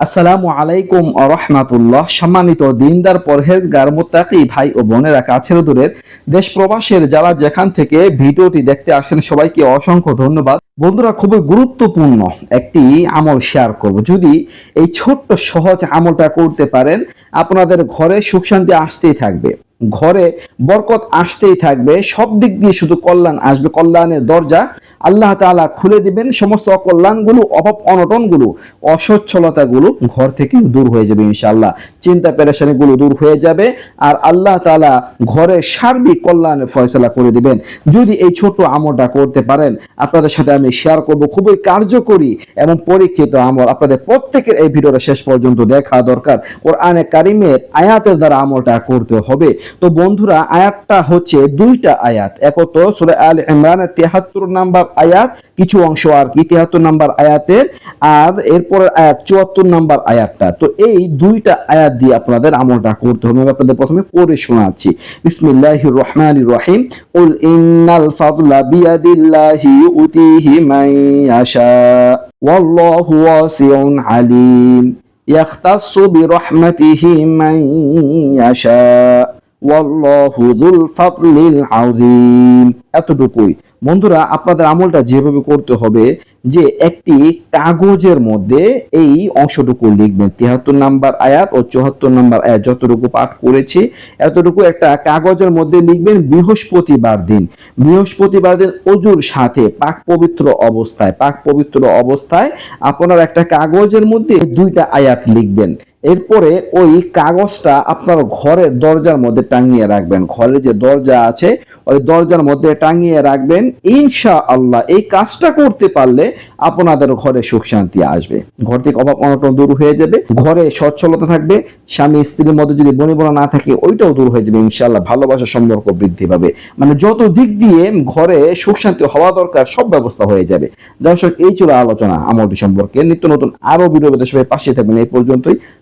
আসসালামু আলাইকুম রহমাতুল্লাহ। সম্মানিত দিনদার, পরহেজগার, মোত্তাকি ভাই ও বোনেরা, কাছের দূরের দেশ প্রবাসের যারা যেখান থেকে ভিডিওটি দেখতে আসছেন, সবাইকে অসংখ্য ধন্যবাদ। বন্ধুরা, খুবই গুরুত্বপূর্ণ একটি আমল শেয়ার করব। যদি এই ছোট্ট সহজ আমলটা করতে পারেন, আপনাদের ঘরে সুখ শান্তি আসতেই থাকবে। ঘরে বরকত আসতেই থাকবে। সব দিক দিয়ে শুধু কল্যাণ আসবে, কল্যাণের দরজা আল্লাহ তাআলা খুলে দিবেন। সমস্ত অকল্যাণগুলো, অভাব অনটনগুলো, অসচ্ছলতাগুলো ঘর থেকে দূর হয়ে যাবে ইনশাল্লাহ চিন্তা পেরেশানিগুলো দূর হয়ে যাবে আর আল্লাহ তাআলা ঘরে সার্বিক কল্যাণের ফয়সলা করে দিবেন। যদি এই ছোট আমলটা করতে পারেন, আপনাদের সাথে আমি শেয়ার করব। খুবই কার্যকরী এবং পরীক্ষিত আমল। আপনাদের প্রত্যেকের এই ভিডিওটা শেষ পর্যন্ত দেখা দরকার। কোরআনে কারিমের আয়াতের দ্বারা আমলটা করতে হবে। তো বন্ধুরা আয়াতটা হচ্ছে দুইটা আয়াত একত সূরা আল ইমরানের 73 নাম্বার আয়াত কিছু অংশ আর কি 73 নাম্বার আয়াতের আর এরপরের আয়াত 74 নাম্বার আয়াতটা তো এই দুইটা আয়াত দিয়ে আপনাদের আমলটা করতে হবে আমি আপনাদের প্রথমে পড়ে শোনাচ্ছি বিসমিল্লাহির রহমানির রহিম কুল ইন্নাল ফাদলা বিয়াদিল্লাহি ইউতিহি মান ইয়াশা ওয়াল্লাহু ওয়াসিউন আলিম يختص برحمته من يشاء এতটুকুই। বন্ধুরা, আপনাদের আমলটা যেভাবে করতে হবে যে একটি কাগজের মধ্যে এই অংশটুকু লিখবেন। তিয়াত্তর নাম্বার আয়াত ও চুয়াত্তর নাম্বার আয়াত যতটুকু পাঠ করেছি, এতটুকু একটা কাগজের মধ্যে লিখবেন বৃহস্পতিবার দিন। বৃহস্পতিবার দিন অজুর সাথে পাক পবিত্র অবস্থায়, পাক পবিত্র অবস্থায় আপনার একটা কাগজের মধ্যে দুইটা আয়াত লিখবেন। এরপরে ওই কাগজটা আপনার ঘরের দরজার মধ্যে টাঙিয়ে রাখবেন। ঘরের যে দরজা আছে, ওই দরজার মধ্যে টাঙিয়ে রাখবেন। ইনশা আল্লাহ এই কাজটা করতে পারলে আপনাদের ঘরে সুখ শান্তি আসবে। ঘর থেকে অভাব অনটন দূর হয়ে যাবে, ঘরে সচ্ছলতা থাকবে, স্বামী, স্ত্রীর মধ্যে যদি বনিবনা না থাকে, ওইটাও দূর হয়ে যাবে ইনশাআল্লাহ। ভালোবাসার সম্পর্ক বৃদ্ধি পাবে। মানে যত দিক দিয়ে ঘরে সুখ শান্তি হওয়া দরকার, সব ব্যবস্থা হয়ে যাবে। দর্শক, এই ছিল আলোচনা আমলটি সম্পর্কে। নিত্য নতুন আরও পেতে সবাই পাশে থাকবেন। এই পর্যন্তই।